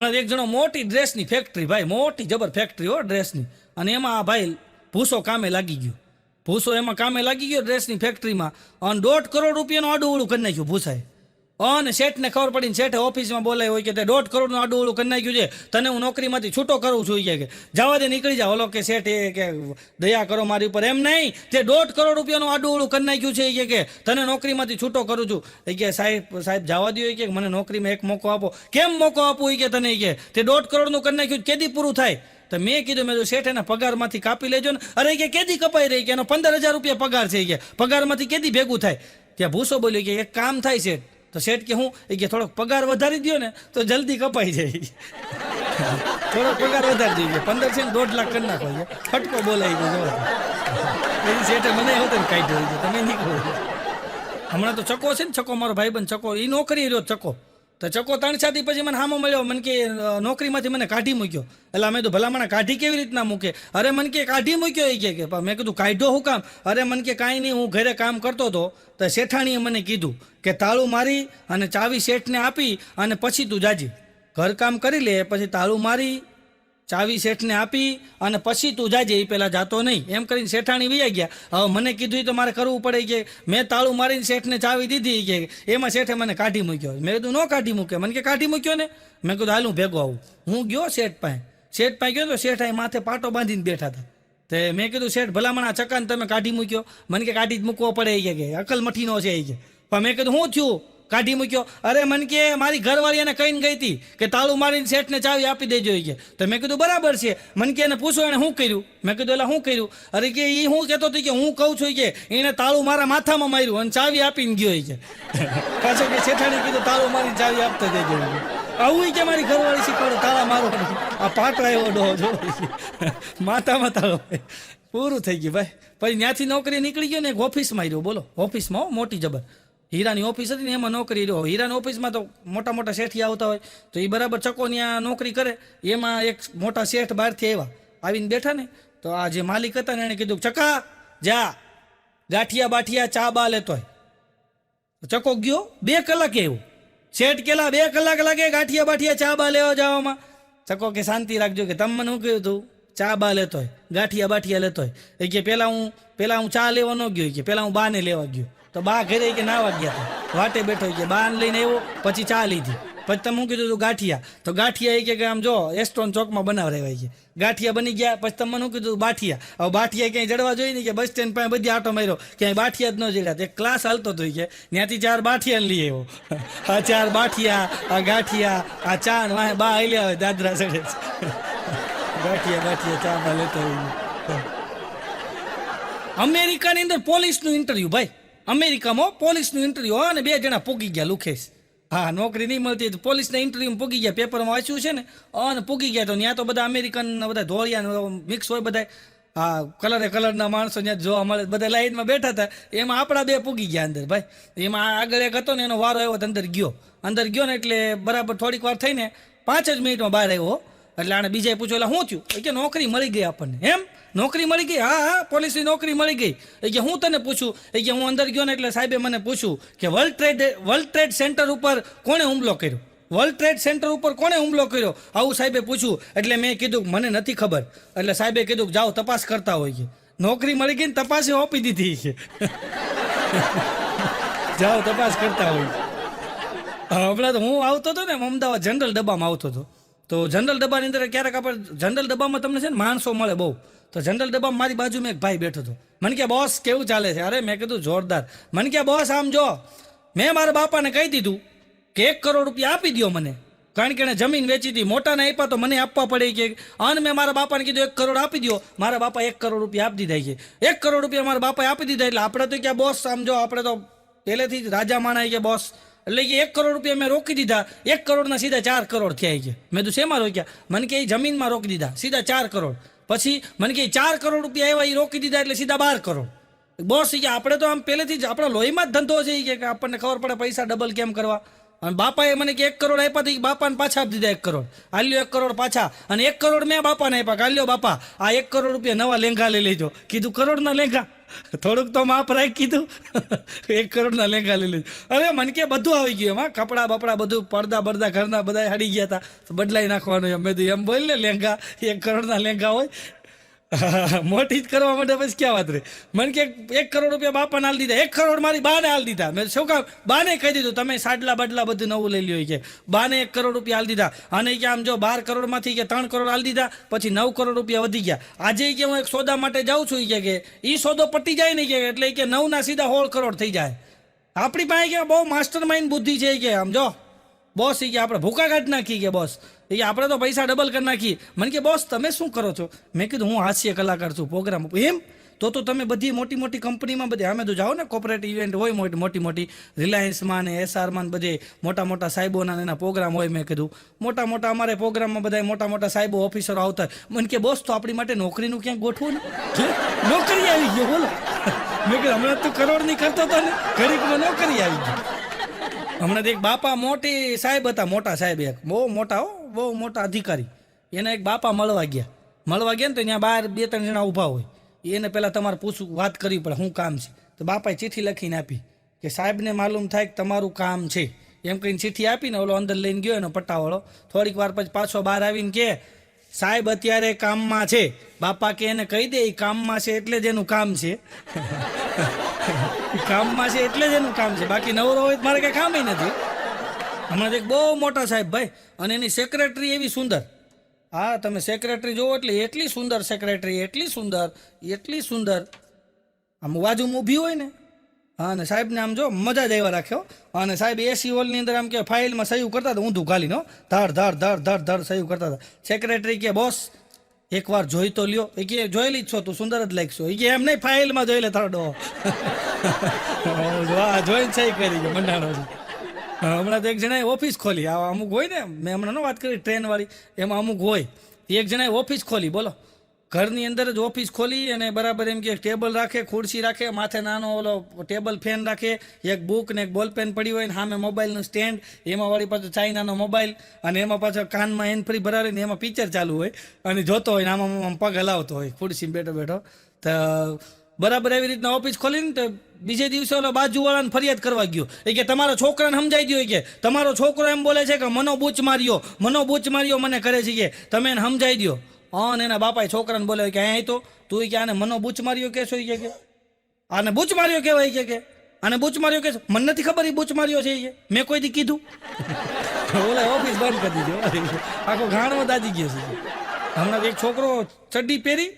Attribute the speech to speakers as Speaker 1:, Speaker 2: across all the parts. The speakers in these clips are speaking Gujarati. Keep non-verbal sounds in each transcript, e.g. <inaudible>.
Speaker 1: એક જણો મોટી ડ્રેસની ફેક્ટરી ભાઈ, મોટી જબર ફેક્ટરી હો ડ્રેસની અને એમાં આ ભાઈ ભૂસો કામે લાગી ગયો. ભૂસો એમાં કામે લાગી ગયો ડ્રેસની ફેક્ટરીમાં અને દોઢ કરોડ રૂપિયાનું આડું ઉડું કરી નાખ્યું ભૂસાએ. અને શેઠને ખબર પડીને શેઠે ઓફિસમાં બોલાય હોય કે તે દોઢ કરોડનું આડું ઉડું કરી નાખ્યું છે. તને હું નોકરીમાંથી છૂટો કરું છું કે જવા દે, નીકળી જા. ઓલો કે શેઠ એ કે, દયા કરો મારી ઉપર. એમ નહીં, તે દોઢ કરોડ રૂપિયાનું આડું ઉડું કરી નાખ્યું છે એ કે તને નોકરીમાંથી છૂટો કરું છું. એ કે સાહેબ સાહેબ જવા દો કે, મને નોકરીમાં એક મોકો આપો. કેમ મોકો આપું એ કે તને કે? તે દોઢ કરોડનું કરી નાખ્યું કેદી પૂરું થાય? તો મેં કીધું, મેં શેઠ, એના પગારમાંથી કાપી લેજો ને. અરે કે, કેદી કપાઈ રહી? કે એનો પંદર હજાર રૂપિયા પગાર છે કે. પગારમાંથી કેદી ભેગું થાય? ત્યાં ભૂસો બોલ્યો કે, એક કામ થાય શેઠ તો શેઠ કે હું? એ કે થોડોક પગાર વધારી દ્યો ને, તો જલ્દી કપાઈ જાય. થોડોક પગાર વધારી દઈએ છે ને, દોઢ લાખ કરી નાખો. છે ફટકો બોલાવી દો એની શેઠે મને એવું ને કાઢી છે તમે નીકળો. હમણાં તો ચકો છે ને, ચકો. મારો ભાઈબંધ ચકો. એ નોકરી રહ્યો ચકો. તો ચકો ત્રણ છાતી પછી મને હામો મળ્યો. મને કે નોકરીમાંથી મને કાઢી મૂક્યો. એટલે અમે તો ભલામણ કાઢી કેવી રીતના મૂકે? અરે, મને કે, કાઢી મૂક્યો. એ કે મેં કીધું કાઢ્યો હું કામ? અરે, મને કે, કાંઈ નહીં, હું ઘરે કામ કરતો હતો. તો શેઠાણીએ મને કીધું કે, તાળું મારી અને ચાવી શેઠને આપી અને પછી તું જાજી. ઘરકામ કરી લે, પછી તાળું મારી ચાવી શેઠને આપી અને પછી તું જાજે એ પહેલાં જાતો નહીં. એમ કરીને શેઠાણી વૈયા ગયા. હવે મને કીધું તો મારે કરવું પડે કે મેં તાળું મારીને શેઠને ચાવી દીધી કે એમાં શેઠે મને કાઢી મૂક્યો. મેં કીધું, ન કાઢી મૂક્યો. મને કે, કાઢી મૂક્યો ને? મેં કીધું, હાલ હું ભેગો આવું. હું ગયો શેઠ પાસે. શેઠ પાસે ગયો તો શેઠ અહીં માથે પાટો બાંધીને બેઠા હતા. તે મેં કીધું, શેઠ, ભલામણ આ ચકાને તમે કાઢી મૂક્યો. મને કે, કાઢી જ મૂકવો પડે. કે અકલ મઠીનો છે. એ કે, પણ મેં કીધું શું થયું? કાઢી મૂક્યો. અરે મને કે મારી ઘરવાળી એને કહીને ગઈ હતી કે તાળું મારીને શેઠને ચાવી આપી દેજો કે. તો મેં કીધું, બરાબર છે. મને કે એને પૂછો એને શું કર્યું? મેં કીધું, એટલે શું કર્યું? અરે કે એ હું કહેતો હતો કે હું કહું છું કે, એને તાળું મારા માથામાં માર્યું અને ચાવી આપીને ગયો કે. પાછો કે શેઠાણી કીધું, તાળું મારીને ચાવી આપતા દેજો. આવું કે મારી ઘરવાળી શીખવાડો, તાળા મારો આ પાટરા આવ્યો ડો જો માથામાં તાળો પૂરું થઈ ગયું ભાઈ. પછી ત્યાંથી નોકરી નીકળી ગયો ને એક ઓફિસમાં આવ્યો બોલો, ઓફિસમાં મોટી જબર. હીરાની ઓફિસ હતી ને એમાં નોકરી રહ્યો. હીરાની ઓફિસમાં તો મોટા મોટા શેઠી આવતા હોય, તો એ બરાબર ચકો ત્યાં નોકરી કરે, એમાં એક મોટા શેઠ બહારથી આવ્યા. આવીને બેઠા ને, તો આ જે માલિક હતા ને એણે કીધું ચકા, જા, ગાંઠિયા બાઠિયા ચા બા લેતો હોય. ચકો ગયો, બે કલાકે એવું શેઠ કેલા બે કલાક લાગે ગાંઠિયા બાઠિયા ચા બા લેવા જવામાં. ચકો કે શાંતિ રાખજો કે તમે મને શું કહ્યું તું? ચા બા લેતો હોય, ગાંઠિયા બાઠિયા લેતો હોય. એ કે પેલા હું પેલા હું ચા લેવા ન ગયો કે પેલા હું બાને લેવા ગયો. તો બા ઘરે કે નાવા ગયા હતા. વાટે બેઠો કે બાને લઈને આવ્યો, પછી ચા લીધી. પછી તમે હું કીધું તું ગાંઠિયા. તો ગાંઠિયા એ કે આમ જો એસ્ટોન ચોકમાં બનાવ રહેવાય છે. ગાંઠિયા બની ગયા, પછી તમે શું કીધું બાઠિયા. હવે બાઠિયા ક્યાંય જડવા જોઈએ ને કે બસ સ્ટેન્ડ પાસે બધી આટો માર્યો. ક્યાંય બાઠિયા જ ન જડ્યા. એક ક્લાસ હાલતો હતો કે, ત્યાંથી ચાર બાઠિયા લઈ આવ્યો. <laughs> આ ચાર બાઠિયા, આ ગાંઠિયા, આ ચા ને વાંહે બા આલ્યા હોય દાદરા ચડે <laughs> ગાંઠિયા, બાઠિયા ચા બા લેતો <laughs> અમેરિકાની અંદર પોલીસનું ઇન્ટરવ્યુ ભાઈ. અમેરિકામાં પોલીસનું ઇન્ટરવ્યુ અને બે જણા પૂગી ગયા, લુખેશ. હા, નોકરી નહીં મળતી પોલીસના ઇન્ટરવ્યુ પૂગી ગયા પેપરમાં વાંચ્યું છે ને? અને પૂગી ગયા તો ત્યાં તો બધા અમેરિકન બધા ધોળિયા મિક્સ હોય બધા હા કલરે કલરના માણસો ત્યાં જોવા મળે, બધા લાઈનમાં બેઠા હતા. એમાં આપણા બે પૂગી ગયા અંદર, ભાઈ. એમાં આગળ એક હતો ને એનો વારો આવ્યો અંદર ગયો. અંદર ગયો ને એટલે બરાબર થોડીક વાર થઈને પાંચ જ મિનિટમાં બહાર આવ્યો એટલે આને બીજાએ પૂછ્યું, એટલે શું થયું? કે નોકરી મળી ગઈ આપણને, એમ? નોકરી મળી ગઈ? હા હા, પોલીસની નોકરી મળી ગઈ. એ કે હું તને પૂછું? એ કે હું અંદર ગયો ને એટલે સાહેબે મને પૂછ્યું કે world trade world trade center ઉપર કોણે હુમલો કર્યો? વર્લ્ડ ટ્રેડ સેન્ટર ઉપર કોણે હુમલો કર્યો? આવું સાહેબે પૂછ્યું. એટલે મેં કીધું, મને નથી ખબર. એટલે સાહેબે કીધું કે, જાઓ, તપાસ કરતા છે. નોકરી મળી ગઈ ને તપાસે આપી દીધી છે. <laughs> જાઓ, તપાસ કરતા હોય હમણાં તો હું આવતો હતો ને અમદાવાદ જનરલ ડબ્બામાં આવતો હતો. તો જનરલ ડબ્બાની અંદર ક્યારેક આપણે, જનરલ ડબ્બામાં તમને છે ને, માણસો મળે બહુ. તો જનરલ ડબ્બામાં મારી બાજુમાં એક ભાઈ બેઠો હતો. મને કે, બોસ, કેવું ચાલે છે? અરે, મેં કીધું, જોરદાર. મને કે, બોસ, આમ જો, મેં મારા બાપાને કહી દીધું કે એક કરોડ રૂપિયા આપી દ્યો મને. કારણ કે એણે જમીન વેચી હતી મોટાને આપ્યા તો મને આપવા પડે કે અને મેં મારા બાપાને કીધું, એક કરોડ આપી દો મારા બાપા એક કરોડ રૂપિયા આપી દીધા છે. એક કરોડ રૂપિયા મારા બાપાએ આપી દીધા એટલે આપણે તો ક્યાં, બોસ, આમ જો, આપણે તો પહેલેથી જ રાજા માણાય કે, બોસ. એટલે કે એક કરોડ રૂપિયા મેં રોકી દીધા. એક કરોડના સીધા ચાર કરોડ થયા છે. મેં તો શેમાં રોક્યા? મને કે, એ જમીનમાં રોકી દીધા. સીધા ચાર કરોડ. પછી મને કે ચાર કરોડ રૂપિયા આવ્યા એ રોકી દીધા એટલે સીધા બાર કરોડ. બોસ કે આપણે તો આમ પહેલેથી જ, આપણા લોહીમાં જ ધંધો છે કે આપણને ખબર પડે પૈસા ડબલ કેમ કરવા. અને બાપાએ મને કે એક કરોડ આપ્યા તો બાપાને પાછા આપી દીધા એક કરોડ. આલ્યો એક કરોડ પાછા. અને એક કરોડ મેં બાપાને આપ્યા કે આલ્યો બાપા, આ એક કરોડ રૂપિયા નવા લેંઘા લઈ લેજો. કીધું કરોડના લેંઘા. થોડુંક તો માપ રાખ કીધું. એક કરોડના લેંઘા લઈ લેજો. અરે મને કે બધું આવી ગયું એમાં કપડા બપડા બધું, પડદા બરદા ઘરના બધા હડી ગયા હતા બદલાઈ નાખવાનું એમ. મેં એમ બોલ ને લેંઘા, એક કરોડના લેંઘા હોય. <laughs> મોટી જ કરવા માટે પછી ક્યાં વાત રે મને કે એક કરોડ રૂપિયા બાપાને હાલ દીધા. એક કરોડ મારી બાને હાલ દીધા. મેં શું કામ? બાને કહી દીધું, તમે સાડલા બાડલા બધું નવું લઈ લ્યો કે. બાને એક કરોડ રૂપિયા હાલ દીધા. અને કે આમ જો બાર કરોડમાંથી કે ત્રણ કરોડ હાલ દીધા, પછી નવ કરોડ રૂપિયા વધી ગયા. આજે કે હું એક સોદા માટે જાઉં છું કે કે એ સોદો પટી જાય ને કે એટલે કે નવના સીધા સોળ કરોડ થઈ જાય. આપણી પાસે કે બહુ માસ્ટર માઇન્ડ બુદ્ધિ છે કે, આમ જો. બોસ એ કે આપણે ભૂકા કાઢી નાખી કે બોસ. એ કે આપણે તો પૈસા ડબલ કરી નાખી. મને કે, બોસ, તમે શું કરો છો? મેં કીધું, હું હાસ્ય કલાકાર છું પ્રોગ્રામ એમ? તો તો તમે બધી મોટી મોટી કંપનીમાં બધી, અમે તો જાઓ ને કોર્પોરેટ ઇવેન્ટ હોય મોટી મોટી મોટી રિલાયન્સમાં ને એસઆરમાં બધે મોટા મોટા સાહેબોના એના પ્રોગ્રામ હોય મેં કીધું. મોટા મોટા અમારે પ્રોગ્રામમાં બધા મોટા મોટા સાહેબો ઓફિસરો આવતા. મને કે, બોસ, તો આપણી માટે નોકરીનું ક્યાંક ગોઠવું ને? નોકરી આવી ગયો બોલો. મેં કીધું, હમણાં તું કરોડની કરતો હતો ને ઘડીકમાં નોકરી આવી ગઈ. હમણાં એક બાપા મોટી સાહેબ હતા, મોટા સાહેબ એક. બહુ મોટા હો, બહુ મોટા અધિકારી. એને એક બાપા મળવા ગયા. મળવા ગયા ને તો ત્યાં બહાર બે, ત્રણ જણા ઊભા હોય. એને પહેલાં તમારે પૂછવું, વાત કરવી પડે, શું કામ છે? તો બાપાએ ચિઠ્ઠી લખીને આપી કે સાહેબને માલુમ થાય કે તમારું કામ છે. એમ કહીને ચિઠ્ઠી આપીને ઓલો અંદર લઈને ગયો એનો પટ્ટાવાળો. થોડીક વાર પછી પાછો બહાર આવીને કે સાહેબ, અત્યારે કામમાં છે. બાપા કે એને કહી દે એ કામમાં છે એટલે જ એનું કામ છે. કામમાં છે એટલે જ એનું કામ છે. બાકી નવરો હોય મારે કઈ કામ નથી. હમણાં એક બહુ મોટા સાહેબ ભાઈ, અને એની સેક્રેટરી એવી સુંદર. હા, તમે સેક્રેટરી જોવો એટલે એટલી સુંદર સેક્રેટરી એટલી સુંદર એટલી સુંદર. આમ બાજુમાં ઊભી હોય ને હા, અને સાહેબને આમ જો મજા જ આવ્યા રાખ્યો અને સાહેબ એસી હોલની અંદર આમ કે ફાઇલમાં સહી કરતા હતા ઊંધું કાલીનો ધાર ધાર ધાર ધાર ધર સહી કરતા હતા. સેક્રેટરી કે, બોસ, એકવાર જોઈ તો લ્યો. એ કે, જોયેલી જ છો તું, સુંદર જ લાગશો. એ કે, એમ નહીં ફાઇલમાં જોઈ લે થર્ડો વાહ <laughs> જોઈને સહી કરી ગયો મંડાણો હમણાં તો એક જણાએ ઓફિસ ખોલી. આ અમુક હોય ને, મેં હમણાં વાત કરી ટ્રેનવાળી એમાં અમુક હોય. એક જણાએ ઓફિસ ખોલી, બોલો. ઘરની અંદર જ ઓફિસ ખોલી અને બરાબર એમ કે ટેબલ રાખે, ખુરશી રાખે, માથે નાનો ઓલો ટેબલ ફેન રાખે, એક બુક ને એક બોલ પેન પડી હોય ને સામે મોબાઈલનું સ્ટેન્ડ એમાં વળી પાછો ચાઇનાનો મોબાઈલ અને એમાં પાછો કાનમાં હેન્ડ ફ્રી ભરાવે ને એમાં પિક્ચર ચાલુ હોય અને જોતો હોય ને આમાં આમ પગ હલાવતો હોય ખુરશી બેઠો બેઠો. તો બરાબર એવી રીતના ઓફિસ ખોલીને તો બીજે દિવસે ઓલો બાજુવાળાને ફરિયાદ કરવા ગયો. એ કે તમારો છોકરાને સમજાઈ દો કે, તમારો છોકરો એમ બોલે છે કે મનો બૂચ માર્યો, મનો બૂચ માર્યો મને કરે છે કે, તમે એને સમજાઈ દો અન એના બાપાએ છોકરાને બોલે કે અહીંયા તો. તું કે આને મનો બૂચ માર્યો કે શું કે આને બૂચ માર્યો કહેવાય કે કે? આને બૂચ માર્યો કે મને નથી ખબર એ બૂચ માર્યો છે એ મેં કોઈ દી કીધું? <laughs> ઓલા ઓફિસ બંધ કરી દીધો. આખો ઘાણમાં દાજી ગયો છે. હમણાં એક છોકરો ચડ્ડી પહેરી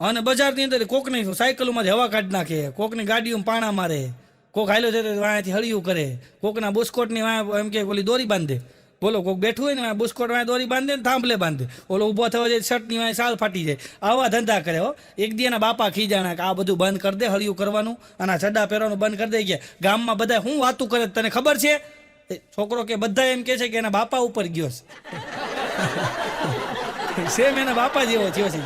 Speaker 1: અને બજારની અંદર કોકની સાયકલોમાંથી હવા કાઢી નાખે. કોકની ગાડીઓમાં પાણા મારે. કોક હાલ્યો છે તો વાંથી હળિયું કરે. કોકના બુસ્કોટની વાં એમ કે ઓલી દોરી બાંધે. બોલો કોઈ બેઠું હોય ને બુસ્કોટ વાં દોરી બાંધે ને થાંભલે બાંધે. ઓલો ઊભો થયો જાય શર્ટની વાં સાલ ફાટી જાય. આવા ધંધા કરે હો. એક દી એના બાપા ખીજાણા કે આ બધું બંધ કરી દે, હળિયું કરવાનું, અને ચડ્ડા પહેરવાનું બંધ કરી દે કે ગામમાં બધા શું વાતું કરે તને ખબર છે? છોકરો કે બધા એમ કે છે કે એના બાપા ઉપર ગયો છે. <laughs> સેમ એના બાપા જેવો થયો છે.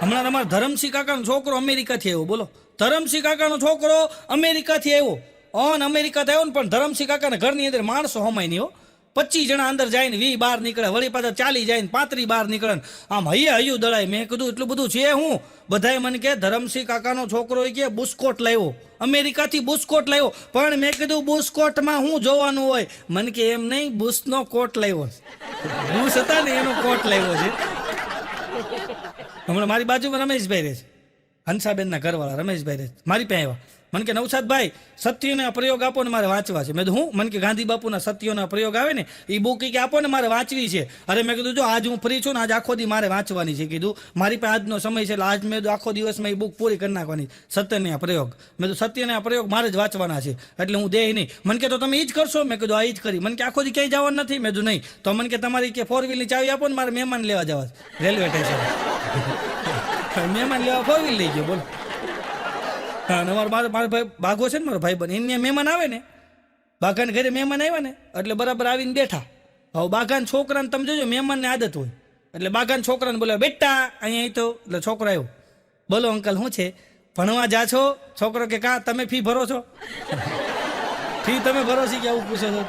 Speaker 1: હમણાં તમારા ધરમસિંહ કાકાનો છોકરો અમેરિકાથી આવ્યો, બોલો. ધરમસિંહ કાકાનો છોકરો અમેરિકાથી આવ્યો. ઓન અમેરિકા થયો ને, પણ ધરમસિંહ ઘરની અંદર માણસો હમાય નહીં હો. પચીસ જણા અંદર જાય ને વી બહાર નીકળે, વળી પાછા ચાલી જાય ને, પાંત્રી બહાર નીકળે આમ હૈયે હૈયું દળાય. મેં કીધું, એટલું બધું છે હું? બધાએ મને કે, ધરમસિંહ કાકાનો છોકરો કે, બુસ્કોટ લાવ્યો અમેરિકાથી બુસ્કોટ લાવ્યો પણ મેં કીધું, બુસ્કોટમાં હું જોવાનું હોય? મને કે, એમ નહીં, બુસનો કોટ લાવ્યો બુસ હતા ને, એનો કોટ લાવ્યો છે. હમણાં મારી બાજુમાં રમેશભાઈ રહે છે. હંસાબેનના ઘરવાળા રમેશભાઈ રહે મારી પાસે આવ્યા. મને કે, નવસાદભાઈ સત્યના પ્રયોગ આપો ને મારે વાંચવા છે. મેં કીધું, હું? મને કે, ગાંધી બાપુના સત્યોના પ્રયોગ આવે ને એ બુક કે, આપો ને મારે વાંચવી છે. અરે મેં કીધું, જો આજ હું ફ્રી છું ને, આજ આખો દી મારે વાંચવાની છે. કીધું, મારી પાસે આજનો સમય છે, એટલે આજ મેં આખો દિવસમાં એ બુક પૂરી કરી નાખવાની. સત્યના પ્રયોગ. મેં તો સત્યના પ્રયોગ મારે જ વાંચવાના છે, એટલે હું દેહ નહીં. મને કે, તો તમે એ જ કરશો? મેં કીધું આ એ જ કરી. મને કે, આખો દી ક્યાંય જવાનું નથી? મેં કીધું, નહીં. તો મને કે, તમારી કે ફોર વ્હીલની ચાવી આપો ને, મારે મહેમાન લેવા જવા રેલવે સ્ટેશન. <laughs> મહેમાન લેવા ફોર વ્હીલ લઈ ગયો, બોલો. હા, અને મારો મારો ભાઈ બાઘો છે ને મારો ભાઈ બને એને મહેમાન આવે ને બાઘાને ઘરે મહેમાન આવ્યા ને, એટલે બરાબર આવીને બેઠા. હવે બાઘાના છોકરાને તમે જોજો, મહેમાનને આદત હોય. એટલે બાઘાના છોકરાને બોલે બેટા, અહીંયા તો. એટલે છોકરો આવ્યો, બોલો અંકલ, શું છે? ભણવા જા છો? છોકરો કે, કાં, તમે ફી ભરો છો? <laughs> ફી તમે ભરો છો? કે આવું પૂછો છો?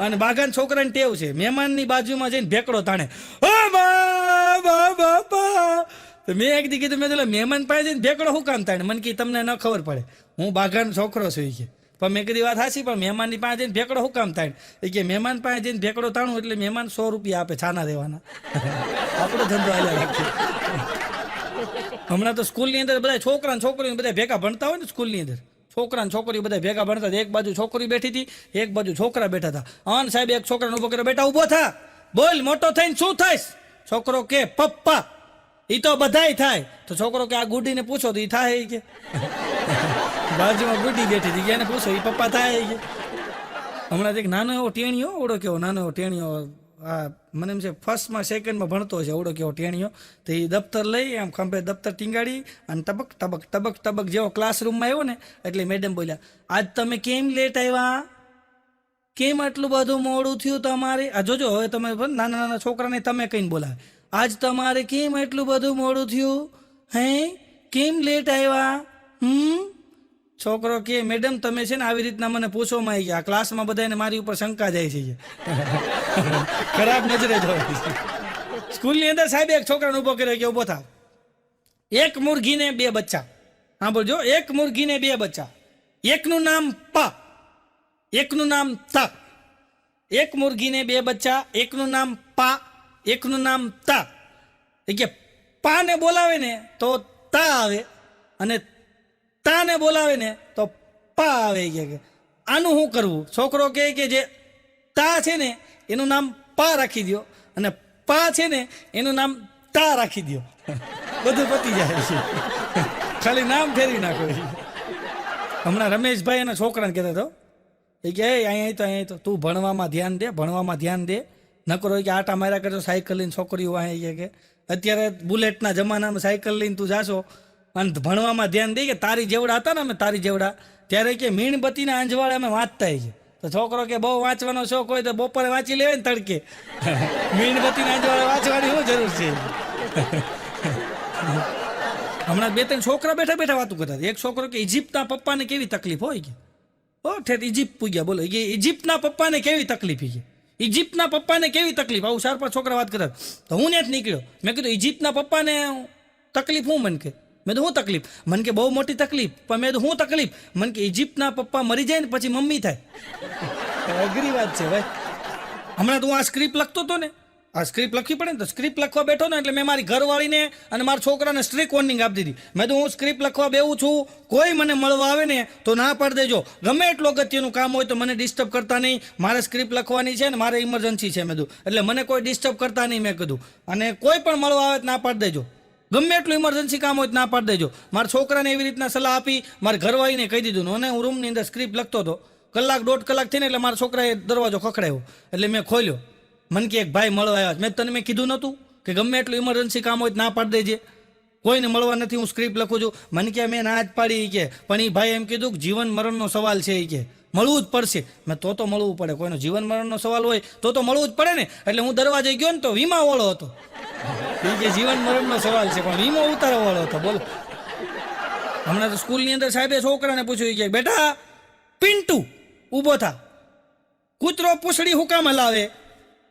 Speaker 1: અને બાગાન છોકરાને ટેવ છે, મહેમાનની બાજુમાં જઈને ભેકડો તાણે, ઓ બા બા બાપા તો મેં એક દી કીધું મેં તો મહેમાન પાસે જઈને ભેકડો શું કામ થાય? મને કે, તમને ન ખબર પડે. હું બાઘાનો છોકરો છું કે. પણ મેં કીધી, વાત હાસી પણ મહેમાનની પાસે જઈને ભેકડો શું કામ થાય? એ કે, મહેમાન પાસે જઈને ભેકડો તાણું એટલે મહેમાન સો રૂપિયા આપે છાના દેવાના. <laughs> આપણો ધંધો આવ્યા હમણાં તો સ્કૂલની અંદર બધા છોકરા ને છોકરીઓ બધા ભેગા ભણતા હોય ને સ્કૂલની અંદર. છોકરા ને છોકરીઓ બધા ભેગા ભણતા એક બાજુ છોકરી બેઠી હતી, એક બાજુ છોકરા બેઠા હતા. અન સાહેબ એક છોકરાને ઊભો કર્યો, બેટા ઊભો થા. બોલ, મોટો થઈને શું થાઈશ? છોકરો કે, પપ્પા ઈ તો બધાય થાય. તો છોકરો કે આ ગુડીને પૂછો તો એ થાય કે. બાજુમાં ગુડી બેઠી હતી એને પૂછો એ પપ્પા થાય કે. હમણાં એક નાનો એવો ટેણીયો, ઓળો કેવો નાનો એવો ટેણીયો, આ મને એમ છે ફર્સ્ટમાં, સેકન્ડમાં ભણતો છે ઓળો કેવો ટેણીયો. તો એ દફતર લઈ, આમ ખંભે દફતર ટીંગાડી અને ટબક ટબક ટબક ટબક જેવો ક્લાસરૂમમાં આવ્યો ને, એટલે મેડમ બોલ્યા, આજ તમે કેમ લેટ આવ્યા? કેમ આટલું બધું મોડું થયું તમારે? આ જોજો, હવે તમે નાના નાના છોકરાને તમે કહીને બોલાવે. આજ તમારે કેમ એટલું બધું મોડું થયું? હે? કેમ લેટ આવ્યા? હમ? છોકરો કે, મેડમ, તમે છે ને આવી રીતના મને પૂછવામાં આવી ગયા. ક્લાસમાં બધાને મારી ઉપર શંકા જાય છે. <laughs> ખરાબ નજરે જોવે. સ્કૂલની અંદર સાહેબ એક છોકરાને ઊભો કર્યો કે ઊભો થાવ. એક મુરઘીને બે બચ્ચા. હા બોલજો એક મુરઘીને બે બચ્ચા. એકનું નામ પા, એકનું નામ ત. એક મુરઘીને બે બચ્ચા, એકનું નામ પા એકનું નામ તા. એ કે પાને બોલાવે ને તો તા આવે અને તાને બોલાવે ને તો પા આવે. કે આનું શું કરવું? છોકરો કહે કે જે તા છે ને એનું નામ પા રાખી દો અને પા છે ને એનું નામ તા રાખી દો બધું પતી જાય છે. ખાલી નામ ફેરવી નાખો. હમણાં રમેશભાઈ એના છોકરાને કહેતા હતો એ કે અહીંયા તો અહીંયા તો. તું ભણવામાં ધ્યાન દે, ભણવામાં ધ્યાન દે. નકરો કે આટા માર્યા કરજો સાયકલ લઈને છોકરીઓ અહીંયા કે. અત્યારે બુલેટના જમાનામાં સાયકલ લઈને તું જાશો અને ભણવામાં ધ્યાન દઈ કે તારી જેવડા હતા ને અમે તારી જેવડા. ત્યારે કે મીણબત્તીના આંજવાળે અમે વાંચતા છીએ તો છોકરો કે બહુ વાંચવાનો શોખ હોય તો બપોરે વાંચી લેવાય ને તડકે. <laughs> મીણબત્તીના આંજવાળે વાંચવાની શું જરૂર છે? <laughs> હમણાં બે ત્રણ છોકરા બેઠા બેઠા વાતું કરતા એક છોકરો કે ઇજિપ્તના પપ્પાને કેવી તકલીફ હોય કે? ઓ ઠેઠ ઇજિપ્ત પૂગ્યા બોલો. કે ઇજિપ્તના પપ્પાને કેવી તકલીફ છે? ઇજિપ્તના પપ્પાને કેવી તકલીફ? આવું ચાર પાંચ છોકરા વાત કરતા. તો હું ત્યાં જ નીકળ્યો. મેં કીધું ઇજિપ્તના પપ્પાને તકલીફ હું મન કે? મેં તો હું તકલીફ? મન કે બહુ મોટી તકલીફ. પણ મેં તો હું તકલીફ? મન કે ઇજિપ્તના પપ્પા મરી જાય ને પછી મમ્મી થાય. અઘરી વાત છે ભાઈ. હમણાં તો હું આ સ્ક્રિપ્ટ લખતો હતો ને. આ સ્ક્રિપ્ટ લખવી પડે ને તો સ્ક્રિપ્ટ લખવા બેઠો ને એટલે મેં મારી ઘરવાળીને અને મારા છોકરાને સ્ટ્રીક વોર્નિંગ આપી દીધી. મેં તો હું સ્ક્રિપ્ટ લખવા બેવું છું. કોઈ મને મળવા આવે ને તો ના પાડી દેજો. ગમે એટલું અગત્યનું કામ હોય તો મને ડિસ્ટર્બ કરતા નહીં. મારે સ્ક્રિપ્ટ લખવાની છે ને મારે ઇમરજન્સી છે, મેં કીધું. એટલે મને કોઈ ડિસ્ટર્બ કરતા નહીં, મેં કીધું. અને કોઈ પણ મળવા આવે ના પાડી દેજો. ગમે એટલું ઇમરજન્સી કામ હોય તો ના પાડી દેજો. મારા છોકરાને એવી રીતના સલાહ આપી, મારા ઘરવાળીને કહી દીધું અને હું રૂમની અંદર સ્ક્રિપ્ટ લખતો હતો. કલાક દોઢ કલાક થઈને એટલે મારા છોકરાએ દરવાજો ખખડાયો. એટલે મેં ખોલ્યો. મન કે એક ભાઈ મળવા આવ્યા. મેં તને મેં કીધું નહોતું કે ગમે એટલું ઇમરજન્સી કામ હોય ના પાડી દેજે. કોઈને મળવા નથી, હું સ્ક્રિપ્ટ લખું છું. મને કે મેં ના જ પાડી કે. પણ એ ભાઈ એમ કીધું કે જીવન મરણનો સવાલ છે એ કે. મળવું જ પડશે. મેં તો તો મળવું પડે. કોઈનો જીવન મરણનો સવાલ હોય તો તો મળવું જ પડે ને. એટલે હું દરવાજે ગયો ને તો વીમા વાળો હતો. એ કે જીવન મરણનો સવાલ છે, પણ વીમો ઉતારવા વાળો હતો. બોલો. હમણાં તો સ્કૂલની અંદર સાહેબે છોકરાને પૂછ્યું કે, બેટા, પિન્ટુ ઊભો થા. કૂતરો પૂછડી હુકામ હલાવે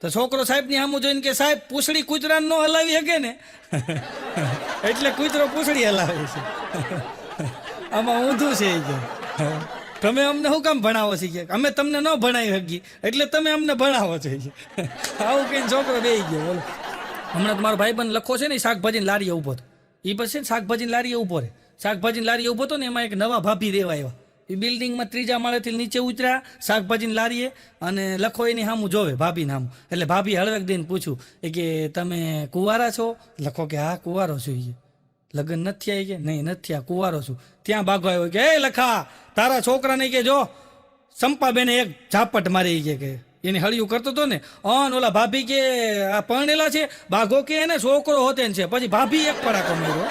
Speaker 1: તો છોકરો સાહેબની સામું જોઈને કે સાહેબ, પૂછડી કૂતરાને ન હલાવી શકે ને? <laughs> એટલે કૂતરો પૂછડી હલાવે છે. <laughs> આમાં ઊંધું છે એ તમે અમને શું કામ ભણાવો છો અમે તમને ન ભણાવી શકીએ. એટલે તમે અમને ભણાવો છો <laughs> આવું કઈ છોકરો બે ગયો, બોલો. હમણાં તમારો ભાઈબંધ લખો છે ને શાકભાજીની લારીએ ઊભો હતો. એ પછી ને, શાકભાજીની લારીએ ઊભો રહે શાકભાજીની લારીએ ઊભો હતો ને, એમાં એક નવા ભાભી રેવા આવ્યા. એ બિલ્ડિંગમાં ત્રીજા માળેથી નીચે ઉતર્યા, શાકભાજીની લારીએ અને લખો એની સામું જોવે ભાભી નામું એટલે ભાભી હળવેક દઈને પૂછ્યું, એ કે તમે કુંવારા છો? લખો કે, હા, કુંવારો છું એ લગ્ન નથી આવી કે, નહીં, નથી આ કુંવારો છું. ત્યાં ભાગો આવ્યો કે, એ લખા, તારા છોકરાને કે, જો, સંપાબેને એક ઝાપટ મારી કે કે. એને હળિયું કરતો હતો ને, અન ઓલા ભાભી કે, આ પરણેલા છે? બાઘો કે એને? છોકરો હોતે છે. પછી ભાભી એક પડાકો માર્યો.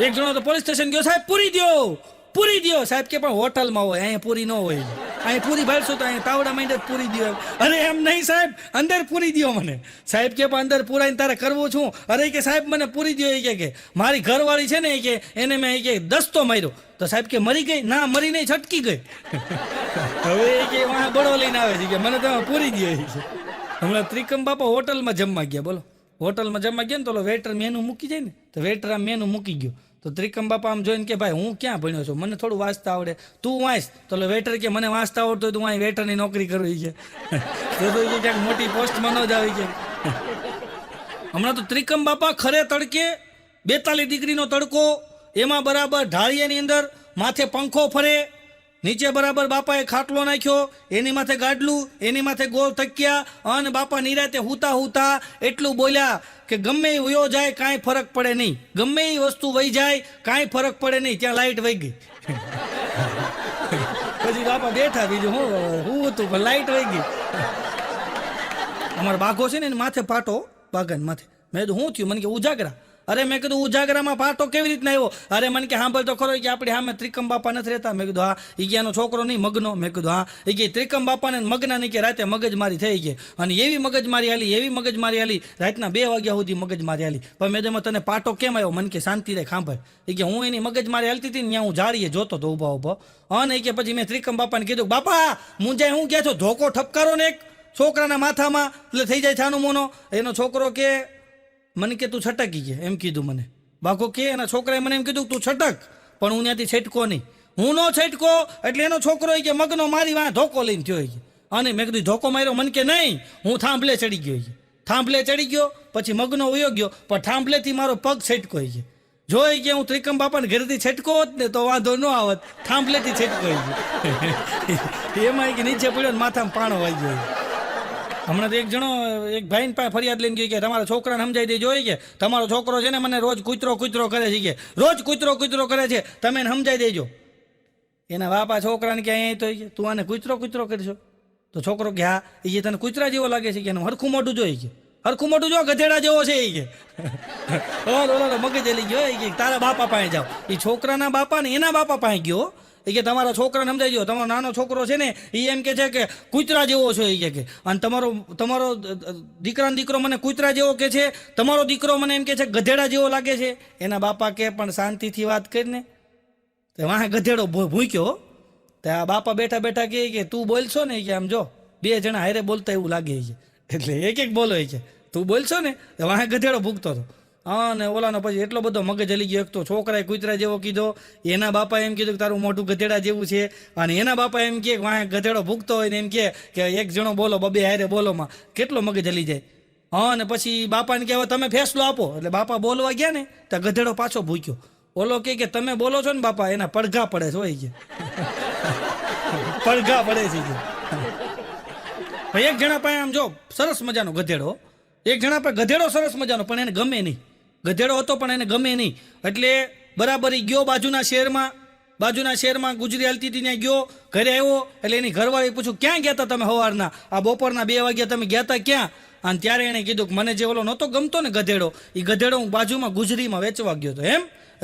Speaker 1: એક જણો તો પોલીસ સ્ટેશન ગયો, સાહેબ, પૂરી દો પૂરી દો સાહેબ કે, પણ હોટલમાં હોય, અહીંયા પૂરી ન હોય. અહીં પૂરી ભરશું તો અહીંયા તાવડા માંડે પૂરી દો અરે, એમ નહીં સાહેબ, અંદર પૂરી દો મને. સાહેબ કે, પણ અંદર પૂરાઈને તારે કરવું છું. અરે કે, સાહેબ, મને પૂરી દો એ કે મારી ઘરવાળી છે ને, એ કે, એને મેં કે, દસ્તો માર્યો. તો સાહેબ કે, મરી ગઈ? ના, મરી નહીં, છટકી ગઈ. <laughs> હવે એ કે, વાહ બળો લઈને આવે છે. કે, મને તમે પૂરી દો હમણાં ત્રિકમ બાપા હોટલમાં જમવા ગયા, બોલો. હોટલમાં જમવા ગયા ને તો ઓલો વેટર મેનુ મૂકી જાય ને, તો વેટર આમ મેનુ મૂકી ગયો. તો ત્રિકમ બાપા આમ જોઈને કે, ભાઈ, હું ક્યાં ભણ્યો છું? મને થોડું વાંચતા આવડે. તું વાંચ. તો ઓલો વેટર કે, મને વાંચતા આવડતો હોય તો હું અહીં વેટરની નોકરી કરવી છે <laughs> તો તો ક્યાંક મોટી પોસ્ટમાં ન જ આવી કે <laughs> હમણાં તો ત્રિકમ બાપા ખરે તડકે બેતાલીસ ડિગ્રીનો તડકો, એમાં બરાબર ઢાળિયાની અંદર માથે પંખો ફરે નીચે બરાબર બાપાએ ખાટલો નાખ્યો, એની માથે ગાડલું, એની માથે ગોળ તક્યા અને બાપા નિરાતે હુતા હુતા એટલું બોલ્યા કે ગમે એ વયો જાય, કાંઈ ફરક પડે નહીં. ગમે એ વસ્તુ વહી જાય, કાંઈ ફરક પડે નહીં. ત્યાં લાઇટ વહી ગઈ. પછી બાપા બેઠા, બીજું હું હું હતું, પણ લાઈટ વહી ગઈ. અમારો બાઘો છે ને, એને માથે પાટો બાગન માથે. મેં તો હું થયું? મને કે, ઉજાગરા. અરે મેં કીધું ઉજાગરામાં પાટો કેવી રીતના આવ્યો? અરે મને કે સાંભળ તો ખરો કે આપણે સામે ત્રિકમ બાપા નથી રહેતા. મેં કીધું, હા એ છોકરો નહીં, મગનો. મેં કીધું, હા. એ કે, ત્રિકમ બાપાને મગના નહીં કે રાતે મગજમારી થઈ ગઈ. અને એવી મગજમારી હાલી, એવી મગજમારી હાલી, રાતના બે વાગ્યા સુધી મગજમારી હાલી. પણ મેં જેમાં તને પાટો કેમ આવ્યો? મને કે, શાંતિ રે, સાંભળ. એ કે, હું એની મગજમારી હાલતી હતી ને ત્યાં હું જાળીએ જોતો હતો ઊભા ઊભો. અને કે, પછી મેં ત્રિકમ બાપાને કીધું, બાપા મુંજાય હું કહે છો? ધોકો ઠપકારો ને એક છોકરાના માથામાં, એટલે થઈ જાય છાનું મોનો. એનો છોકરો કે મને કે તું છટકી ગયા એમ કીધું મને. બાકો કે, એના છોકરાએ મને એમ કીધું તું છટક, પણ હું ત્યાંથી છટકો નહીં. હું નો છટકો, એટલે એનો છોકરો કે, મગનો મારી વાં ધોકો લઈને થયો અને મેં કીધું, ધોકો માર્યો? મને કે, નહીં, હું થાંભલે ચડી ગયો થાંભલે ચડી ગયો, પછી મગનો ઉયો ગયો, પણ થાંભલેથી મારો પગ છટકો ગયો જોઈ કે હું ત્રિકમ બાપાને ઘરેથી છટકો હોત ને, તો વાંધો ન આવત. થાંભલેથી છટકો. <laughs> એમાં કે નીચે પડ્યો ને માથામાં પાણો વાઈ ગયો. હમણાં તો એક જણો, એક ભાઈ પાસે ફરિયાદ લઈને ગયો કે તમારા છોકરાને સમજાઈ દેજો કે, તમારો છોકરો છે ને મને રોજ કૂતરો કૂતરો કરે છે. કે, રોજ કૂતરો કૂતરો કરે છે. તમે એને સમજાઈ દેજો. એના બાપા છોકરાને કે અહીંયા તો તું આને કૂતરો કૂતરો કરશો. તો છોકરો કે હા. એ તને કૂતરા જેવો લાગે છે. કે, એનું હરખું મોઢું જોઈ કે. હરખું મોઢું જો, ગધેડા જેવો છે એ કે. <laughs> ઓલો ઓલો મગજ એલી ગયો કે, તારા બાપા પાસે જાઓ. એ છોકરાના બાપા ને એના બાપા પાસે ગયો એ કે તમારા છોકરાને સમજાઈ ગયો, તમારો નાનો છોકરો છે ને એ એમ કે છે કે કૂતરા જેવો છે એ કે અને તમારો તમારો દીકરાનો દીકરો મને કૂતરા જેવો કે છે, તમારો દીકરો મને એમ કે છે ગધેડા જેવો લાગે છે. એના બાપા કે પણ શાંતિથી વાત કરીને, તો વાહ ગધેડો ભૂક્યો. તે આ બાપા બેઠા બેઠા કહે કે, તું બોલશો ને? કે, આમ જો, બે જણા હારે બોલતા એવું લાગે છે. એટલે એક એક બોલો છે. તું બોલશો ને? તો વાહ ગધેડો ભૂકતો હતો. અને ઓલાનો પછી એટલો બધો મગજ હલી ગયો, એક તો છોકરાએ કૂતરા જેવો કીધો, એના બાપા એમ કીધું કે તારું મોઢું ગધેડા જેવું છે, અને એના બાપા એમ કે વાંહે ગધેડો ભૂગતો હોય ને એમ કે કે એક જણો બોલો, બબે હારે બોલોમાં કેટલો મગજ હલી જાય. હા અને પછી બાપાને કહેવા તમે ફેસલો આપો, એટલે બાપા બોલવા ગયા ને, તો ગધેડો પાછો ભૂક્યો ઓલો કે કે તમે બોલો છો ને બાપા, એના પડઘા પડે છે, હોય કે. પડઘા પડે છે એક જણા પાસે આમ જો સરસ મજાનો ગધેડો, એક જણા પાસે ગધેડો સરસ મજાનો, પણ એને ગમે નહીં. ગધેડો હતો પણ એને ગમે નહીં. એટલે બરાબર એ ગયો બાજુના શહેરમાં બાજુના શહેરમાં ગુજરી હાલતી હતી, ત્યાં ગયો, ઘરે આવ્યો, એટલે એની ઘરવાળી પૂછ્યું, ક્યાં ગયા હતા તમે સવારના આ બપોરના બે વાગ્યા તમે ગયા હતા ક્યાં? અને ત્યારે એણે કીધું કે, મને જે ઓલો નહોતો ગમતો ને ગધેડો એ ગધેડો હું બાજુમાં ગુજરીમાં વેચવા ગયો હતો. એમ?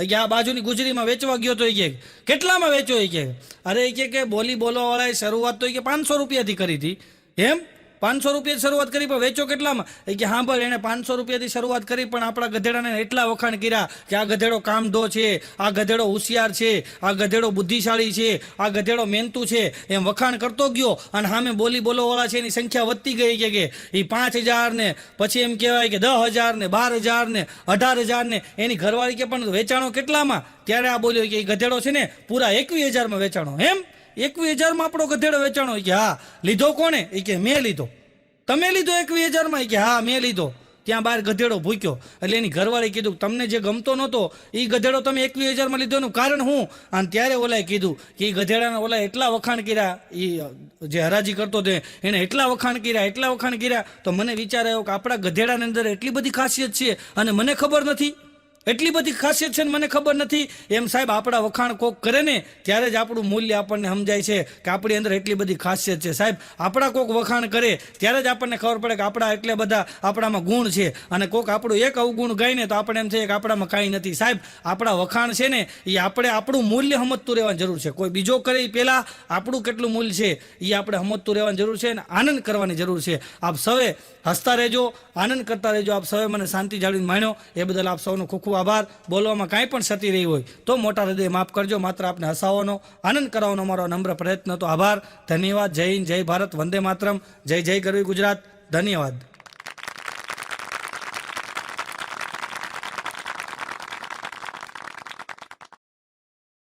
Speaker 1: કે, આ બાજુની ગુજરીમાં વેચવા ગયો તો એ કે, કેટલામાં વેચ્યો? એ કે, અરે એ કે બોલી બોલવાવાળાએ શરૂઆત તો એ કે પાંચસો રૂપિયાથી કરી હતી. એમ? પાંચસો રૂપિયાથી શરૂઆત કરી, પણ વેચો કેટલામાં? કે હા ભાઈ એણે પાંચસો રૂપિયાથી શરૂઆત કરી, પણ આપણા ગધેડાને એટલા વખાણ કર્યા કે આ ગધેડો કામધો છે, આ ગધેડો હોશિયાર છે, આ ગધેડો બુદ્ધિશાળી છે, આ ગધેડો મહેનતું છે, એમ વખાણ કરતો ગયો, અને સામે બોલી બોલોવાળા છે, એની સંખ્યા વધતી ગઈ કે કે એ પાંચ હજાર ને, પછી એમ કહેવાય કે દસ હજાર ને, બાર હજાર ને, અઢાર હજાર ને, એની ઘરવાળી કે પણ વેચાણો કેટલામાં? ત્યારે આ બોલ્યો કે એ ગધેડો છે ને, પૂરા એકવીસ હજારમાં વેચાણો, એમ? એકવીસ હજારમાં આપણો ગધેડો વેચાણો કે, હા, લીધો કોણે? એ કે, મેં લીધો. તમે લીધો એકવીસ હજારમાં? કે, હા, મેં લીધો. ત્યાં બહાર ગધેડો ભૂક્યો. એટલે એની ઘરવાળી કીધું, તમને જે ગમતો નહોતો એ ગધેડો તમે એકવીસ હજારમાં લીધો એનું કારણ શું અને ત્યારે ઓલાએ કીધું કે એ ગધેડાના ઓલા એટલા વખાણ કર્યા એ જે હરાજી કરતો તે એને એટલા વખાણ કર્યા, એટલા વખાણ કર્યા. તો મને વિચાર આવ્યો કે આપણા ગધેડાની અંદર એટલી બધી ખાસિયત છે અને મને ખબર નથી. એટલી બધી ખાસિયત છે ને મને ખબર નથી. એમ સાહેબ, આપણા વખાણ કોક કરે ને, ત્યારે જ આપણું મૂલ્ય આપણને સમજાય છે કે આપણી અંદર એટલી બધી ખાસિયત છે. સાહેબ, આપણા કોક વખાણ કરે, ત્યારે જ આપણને ખબર પડે કે આપણા એટલે બધા આપણામાં ગુણ છે. અને કોક આપણું એક અવગુણ ગાય ને, તો આપણે એમ થાય કે આપણામાં કાંઈ નથી. સાહેબ, આપણા વખાણ છે ને એ આપણે આપણું મૂલ્ય સમજતું રહેવાની જરૂર છે. કોઈ બીજો કરે એ પહેલાં આપણું કેટલું મૂલ્ય છે એ આપણે સમજતું રહેવાની જરૂર છે અને આનંદ કરવાની જરૂર છે. આપ સૌએ હસતા રહેજો, આનંદ કરતા રહેજો. આપ સૌએ મને શાંતિ જાળવીને માણ્યો. એ બદલ આપ સૌનો ખૂબ ખૂબ આભાર. બોલવામાં કાંઈ પણ સતી રહી હોય તો મોટા હૃદય માફ કરજો. માત્ર આપને હસાવવાનો, આનંદ કરાવવાનો મારો નમ્ર પ્રયત્ન તો આભાર. ધન્યવાદ. જય હિન્દ. જય ભારત. વંદે માતરમ. જય જય ગરવી ગુજરાત. ધન્યવાદ.